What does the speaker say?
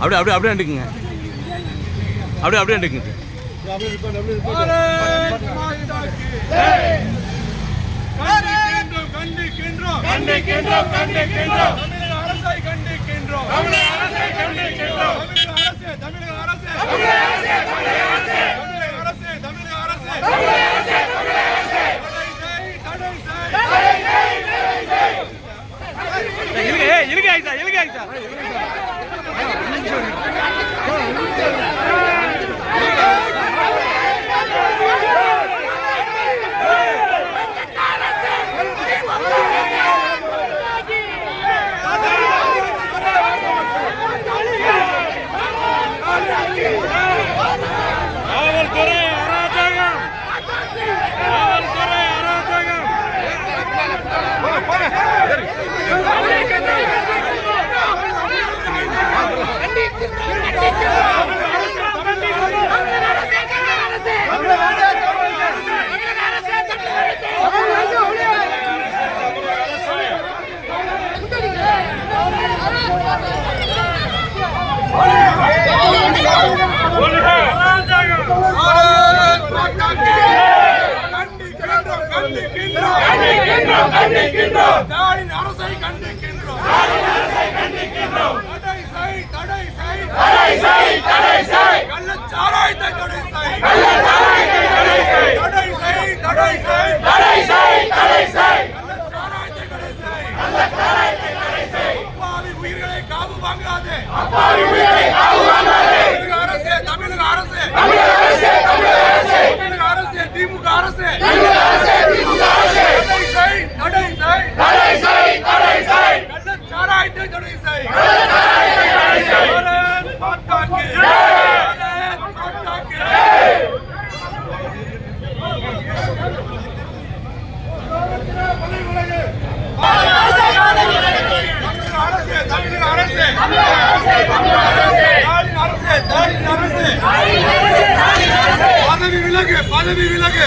அப்படியே அப்படியே அப்படியே எடுக்குங்க அப்படியே அப்படியே எடுக்குங்க கண்டிக்கின்றோம் கண்டிக்கின்றோம் கண்டிக்கின்றோம். தமிழக அரசை கண்டிக்கின்றோம். தமிழக அரசை கண்டிக்கின்றோம். Olha! ஸ்டாலின் அரசை கண்டிக்கின்றோம். தடை செய், தடை செய். கள்ளச்சாராயத்தை தடை செய். தடை செய், தடை செய். கள்ளச்சாராயத்தை தடை செய். அப்பாவி உயிர்களை காவு வாங்காதே. தமிழக அரசே আদমি মিলেগে